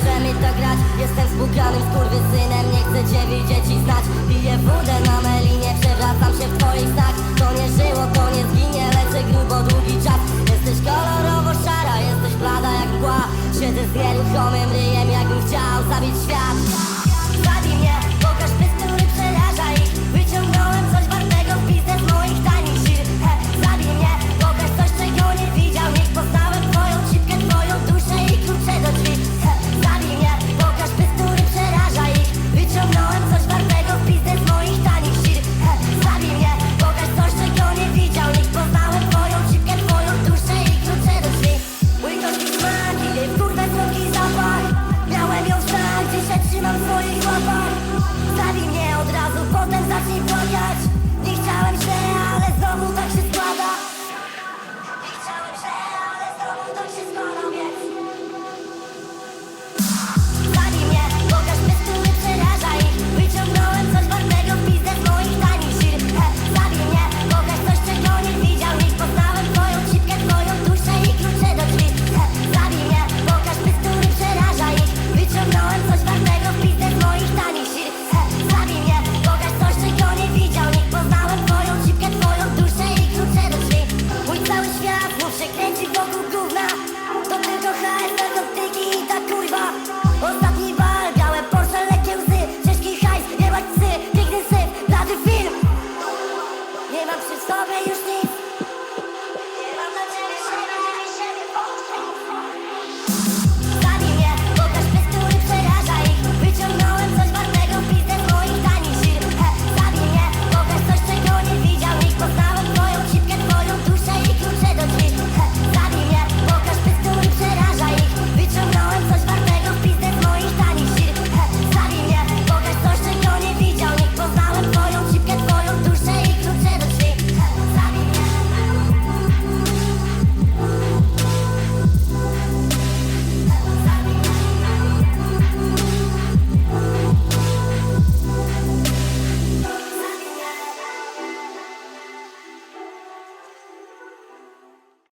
możemy tak grać. Jestem spukanym synem, nie chcę cię widzieć i znać. Piję wódę na melinie, przewracam się w twoich tak To nie żyło, to nie zginie, leczy grubo długi czas. Jesteś kolorowo szara, jesteś blada jak mgła. Siedzę z nieruchomym ryjem strawberry you sneeze.